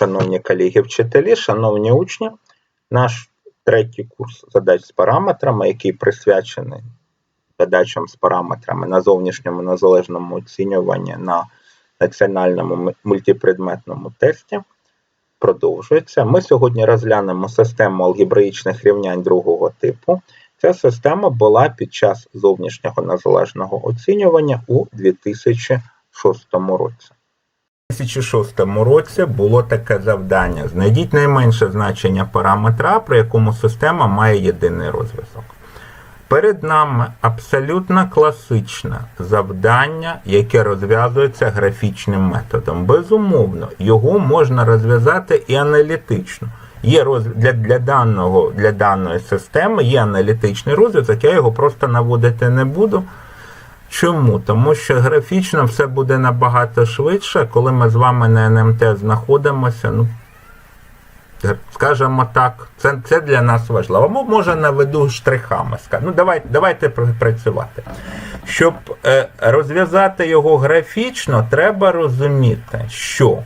Шановні колеги вчителі, шановні учні, наш третій курс задач з параметрами, який присвячений задачам з параметрами на зовнішньому незалежному оцінюванні на національному мультипредметному тесті, продовжується. Ми сьогодні розглянемо систему алгебраїчних рівнянь другого типу. Ця система була під час зовнішнього незалежного оцінювання у 2006 році. У 2006 році було таке завдання: знайдіть найменше значення параметра, при якому система має єдиний розв'язок. Перед нами абсолютно класичне завдання, яке розв'язується графічним методом. Безумовно, його можна розв'язати і аналітично. Є роз... для, для, даного, для даної системи є аналітичний розв'язок, я його просто наводити не буду. Чому? Тому що графічно все буде набагато швидше, коли ми з вами на НМТ знаходимося. Ну, Скажемо так, це, це для нас важливо. Може наведу штрихами. Ну, давайте, давайте працювати. Щоб е, розв'язати його графічно, треба розуміти, що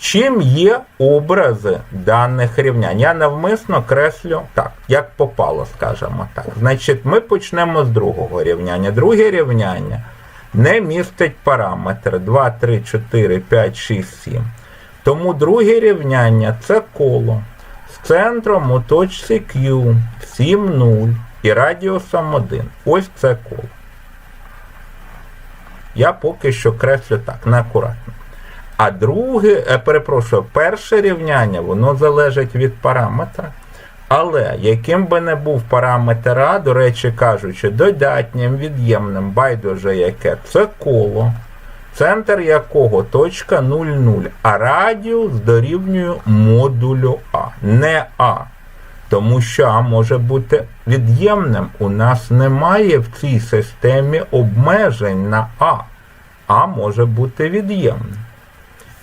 чим є образи даних рівнянь. Я навмисно креслю так, як попало, скажімо так. Значить, ми почнемо з другого рівняння. Друге рівняння не містить параметри 2, 3, 4, 5, 6, 7. Тому друге рівняння це коло з центром у точці Q, всім 0 і радіусом 1. Ось це коло. Я поки що креслю так, неакуратно. А друге, е, перепрошую, перше рівняння, воно залежить від параметра. Але яким би не був параметр А, до речі кажучи, додатнім, від'ємним, байдуже яке, це коло, центр якого точка 0,0, а радіус дорівнює модулю А, не А. Тому що А може бути від'ємним. У нас немає в цій системі обмежень на А. А може бути від'ємним.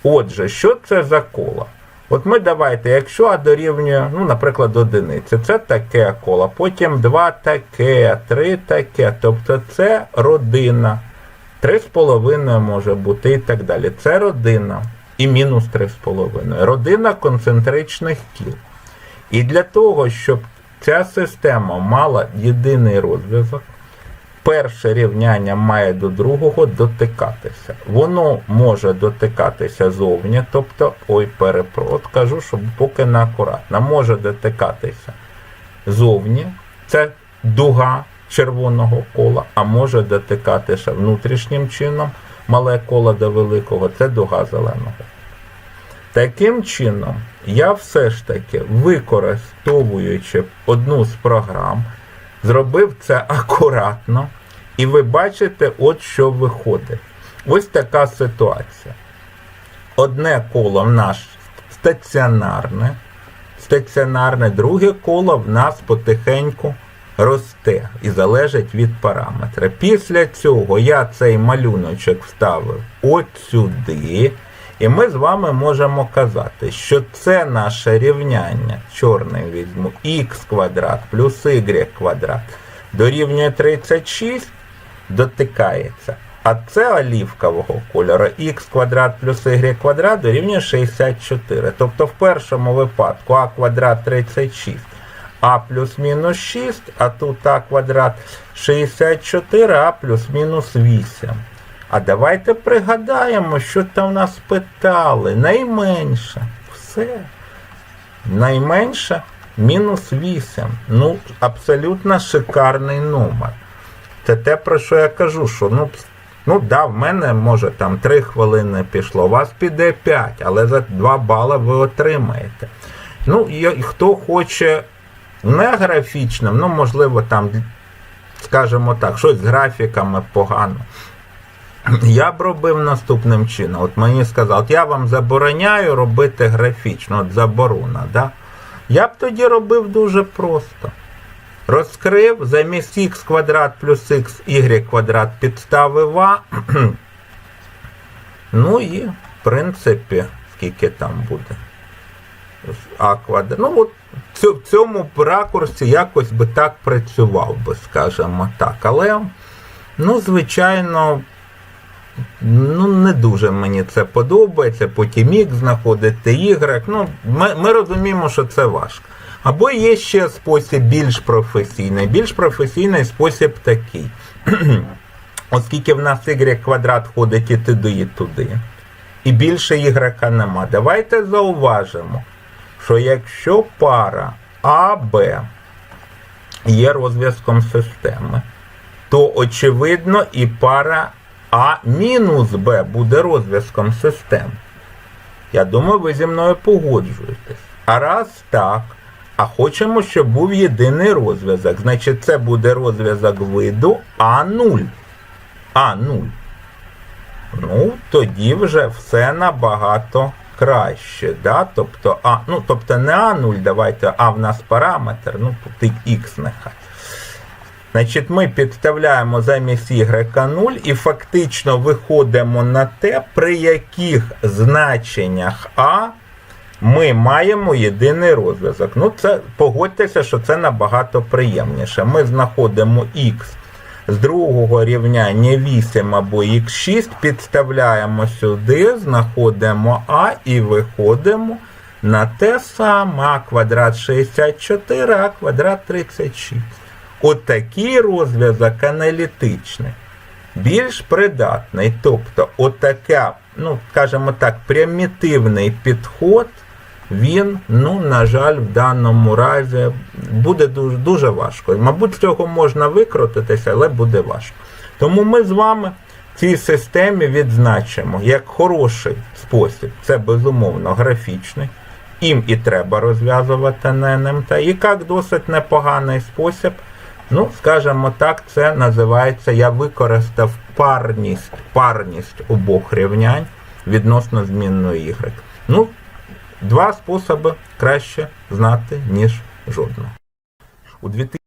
Отже, що це за коло? От ми давайте, якщо А дорівнює, ну, наприклад, одиниці, це таке коло, потім два таке, три таке. Тобто це родина. Три з половиною може бути і так далі. Це родина. І мінус три з половиною. Родина концентричних кіл. І для того, щоб ця система мала єдиний розв'язок, перше рівняння має до другого дотикатися. Воно може дотикатися зовні, тобто, ой, перепрот, кажу, щоб поки не акуратно, може дотикатися зовні, це дуга червоного кола, а може дотикатися внутрішнім чином, мале коло до великого, це дуга зеленого. Таким чином, я все ж таки, використовуючи одну з програм, зробив це акуратно, і ви бачите, от що виходить. Ось така ситуація. Одне коло в нас стаціонарне, стаціонарне, друге коло в нас потихеньку росте і залежить від параметра. Після цього я цей малюночок вставив от сюди. І ми з вами можемо казати, що це наше рівняння, чорний візьму, х квадрат плюс y квадрат дорівнює 36, дотикається. А це олівкового кольору х квадрат плюс y квадрат дорівнює 64. Тобто в першому випадку а квадрат 36, а плюс мінус 6, а тут а квадрат 64, а плюс мінус 8. А давайте пригадаємо, що там нас питали. Найменше. Все. Найменше мінус 8. Ну, абсолютно шикарний номер. Це те, про що я кажу, що ну, ну да, в мене може там 3 хвилини пішло, у вас піде 5, але за 2 бали ви отримаєте. Ну, і хто хоче не графічним, ну, можливо, там, скажімо так, щось з графіками погано. Я б робив наступним чином. От мені сказали, от я вам забороняю робити графічно, от заборона. Да? Я б тоді робив дуже просто. Розкрив замість х квадрат плюс х y квадрат підставив А. Ну і, в принципі, скільки там буде. А квадрат. Ну, от в цьому ракурсі якось би так працював би, скажімо так. Але, ну, звичайно. ну, не дуже мені це подобається, потім X знаходити Y. Ну, ми, ми розуміємо, що це важко. Або є ще спосіб більш професійний. Більш професійний спосіб такий. Оскільки в нас y квадрат ходить і туди, і туди, і більше y нема. Давайте зауважимо, що якщо пара АБ є розв'язком системи, то очевидно і пара А мінус Б буде розв'язком системи. Я думаю, ви зі мною погоджуєтесь. А раз так, а хочемо, щоб був єдиний розв'язок. Значить, це буде розв'язок виду А0. А0. Ну, тоді вже все набагато краще. Да? Тобто, а, ну, тобто не А0, давайте, а в нас параметр, ну тут Х нехай. Значить, ми підставляємо замість y 0 і фактично виходимо на те, при яких значеннях А ми маємо єдиний розв'язок. Ну, це погодьтеся, що це набагато приємніше. Ми знаходимо Х з другого рівняння 8 або Х6, підставляємо сюди, знаходимо А і виходимо на те саме А квадрат 64, А квадрат 36. Отакий розв'язок аналітичний, більш придатний. Тобто, отака, ну, скажімо так, примітивний підход, він, ну, на жаль, в даному разі буде дуже, дуже важко. Мабуть, з цього можна викрутитися, але буде важко. Тому ми з вами цій системі відзначимо як хороший спосіб, це безумовно графічний. Їм і треба розв'язувати на НМТ. І як досить непоганий спосіб, ну, скажімо так, це називається, я використав парність, парність обох рівнянь відносно змінної Y. Ну, два способи краще знати, ніж жодного. У 2000